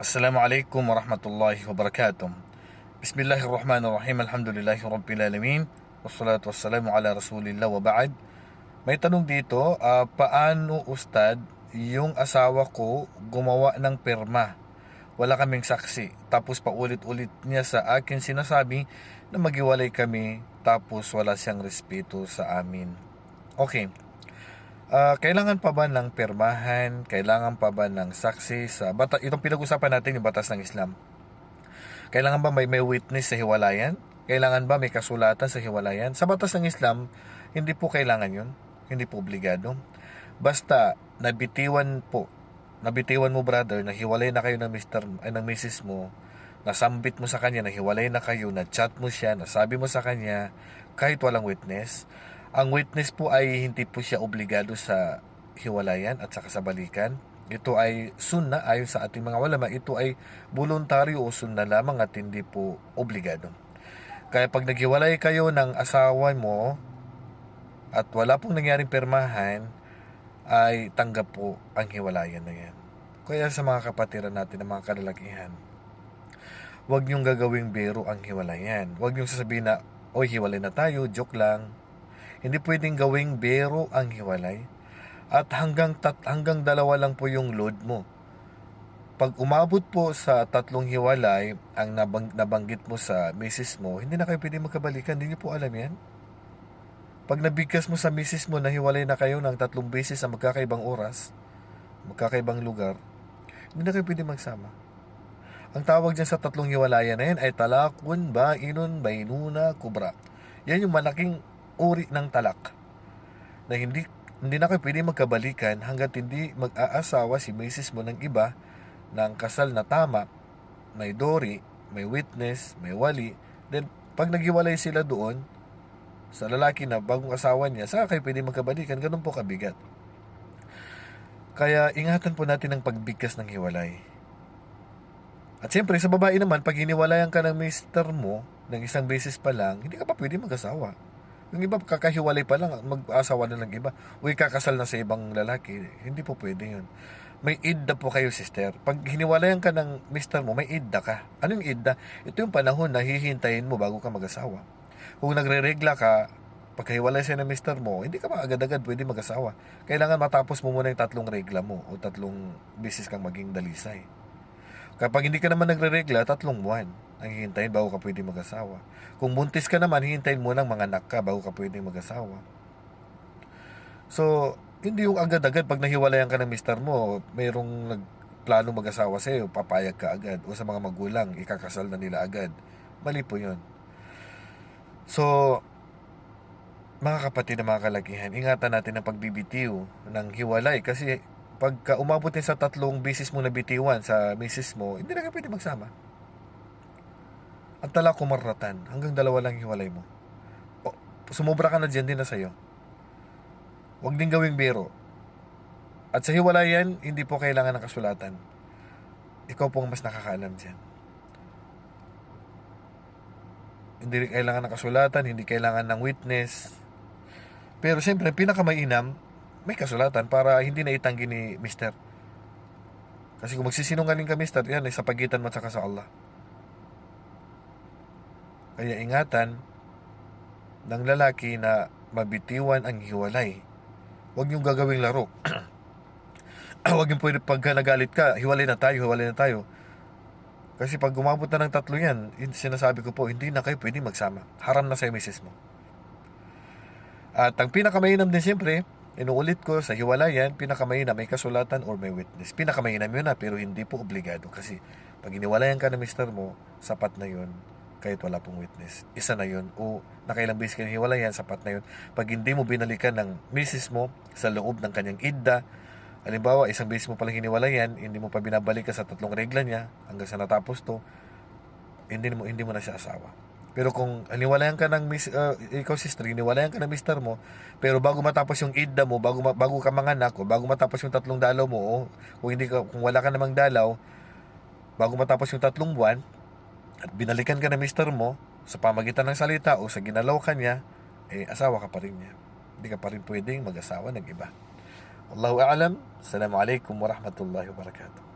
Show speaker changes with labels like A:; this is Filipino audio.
A: Assalamualaikum warahmatullahi wabarakatuh. Bismillahirrahmanirrahim. Alhamdulillahi rabbil alamin. Wassalatu wassalamu ala rasulillah wa ba'd. May tanong dito, ah, paano ustad yung asawa ko gumawa ng perma? Wala kaming saksi. Tapos paulit-ulit niya sa akin sinasabi na magiwalay kami tapos wala siyang respeto sa amin. Okay. Ah, kailangan pa ba ng permahan? Kailangan pa ba ng saksi sa bata itong pinag-usapan natin yung batas ng Islam? Kailangan ba may may witness sa hiwalayan? Kailangan ba may kasulatan sa hiwalayan? Sa batas ng Islam, hindi po kailangan 'yun. Hindi po obligado. Basta nabitiwan po, nabitiwan mo brother na hiwalay na kayo ng Mr. ay ng Mrs. mo, nasambit mo sa kanya na hiwalay na kayo, na chat mo siya, nasabi mo sa kanya kahit walang witness, ang witness po ay hindi po siya obligado sa hiwalayan at sa balikan. Ito ay sunna ayon sa ating mga ulama. Ito ay voluntaryo o sunna lamang at hindi po obligado. Kaya pag naghiwalay kayo ng asawa mo at wala pong nangyaring permahan, ay tanggap po ang hiwalayan na yan. Kaya sa mga kapatiran natin ng mga kalalakihan, huwag niyong gagawing biro ang hiwalayan. Huwag niyong sasabihin na, oy, hiwalay na tayo, joke lang. Hindi pwedeng gawing bero ang hiwalay. At hanggang tat hanggang dalawa lang po yung load mo. Pag umabot po sa tatlong hiwalay ang nabang, nabanggit mo sa misis mo, hindi na kayo pwede magkabalikan. Hindi niyo po alam yan. Pag nabigkas mo sa misis mo na hiwalay na kayo ng tatlong beses sa magkakaibang oras, magkakaibang lugar, hindi na kayo pwede magsama. Ang tawag dyan sa tatlong hiwalayan na yan ay talakun, bainun, bainuna, kubra. Yan yung malaking uri ng talak na hindi hindi na kayo pwede magkabalikan hanggat hindi mag-aasawa si misis mo ng iba ng kasal na tama, may dori, may witness, may wali. Then, pag naghiwalay sila doon, sa lalaki na bagong asawa niya, saka kayo pwede magkabalikan, ganun po kabigat. Kaya ingatan po natin ang pagbigkas ng hiwalay. At siyempre, sa babae naman, pag hiniwalayan ka ng mister mo, ng isang beses pa lang, hindi ka pa pwede mag-asawa. Yung iba, kakahiwalay pa lang, mag-asawa na lang iba. Uy, kakasal na sa ibang lalaki. Hindi po pwede yun. May idda po kayo, sister. Pag hiniwalayan ka ng mister mo, may idda ka. Ano yung idda? Ito yung panahon na hihintayin mo bago ka mag-asawa. Kung nagre-regla ka, pagkahiwalay siya ng mister mo, hindi ka pa agad-agad pwede mag-asawa. Kailangan matapos mo muna yung tatlong regla mo o tatlong bisis kang maging dalisay. Kapag hindi ka naman nagre-regla, tatlong buwan ang hihintayin bago ka pwede mag-asawa. Kung buntis ka naman, hihintayin mo lang mga anak ka bago ka pwede mag-asawa. So, hindi yung agad-agad pag nahiwalayan ka ng mister mo, mayroong nagplano mag-asawa sa iyo, papayag ka agad. O sa mga magulang, ikakasal na nila agad. Mali po yun. So, mga kapatid na mga kalakihan, ingatan natin ang pagbibitiw ng hiwalay kasi pagka umabot din sa tatlong bisis mo na bitiwan sa misis mo, hindi na kayo pwede magsama. Ang tala kumaratan, hanggang dalawa lang hiwalay mo. O, sumobra ka na dyan din na sa'yo. Huwag din gawing biro. At sa hiwalayan, hindi po kailangan ng kasulatan. Ikaw po ang mas nakakaalam dyan. Hindi kailangan ng kasulatan, hindi kailangan ng witness. Pero siyempre, pinakamainam, may kasulatan para hindi na itanggi ni Mister. Kasi kung magsisinungaling ka, Mister, yan ay sa pagitan mo at saka sa Allah. Kaya ingatan ng lalaki na mabitiwan ang hiwalay. Huwag niyong gagawing laro. Huwag yung pwede pagka nagalit ka, hiwalay na tayo, hiwalay na tayo. Kasi pag umabot na ng tatlo yan, sinasabi ko po, hindi na kayo pwede magsama. Haram na sa misis mo. At ang pinakamainam din siyempre, inuulit ko sa hiwalayan, pinakamainam may kasulatan or may witness. Pinakamainam yun na, pero hindi po obligado. Kasi pag iniwalayan ka ng mister mo, sapat na yun kahit wala pong witness. Isa na yun. O nakailang beses ka hiwalayan, sapat na yun. Pag hindi mo binalikan ng misis mo sa loob ng kanyang idda, halimbawa, isang beses mo palang hiniwalayan, hindi mo pa binabalik sa tatlong regla niya hanggang sa natapos to, hindi mo hindi mo na siya asawa. Pero kung hiniwalayan ka ng mis, uh, ikaw sister, hiniwalayan ka ng mister mo, pero bago matapos yung idda mo, bago bago ka manganak o bago matapos yung tatlong dalaw mo, o kung hindi ka kung wala ka namang dalaw, bago matapos yung tatlong buwan, at binalikan ka ng mister mo sa pamagitan ng salita o sa ginalaw ka niya, eh asawa ka pa rin niya. Hindi ka pa rin pwedeng mag-asawa ng iba. Wallahu a'lam. Assalamualaikum warahmatullahi wabarakatuh.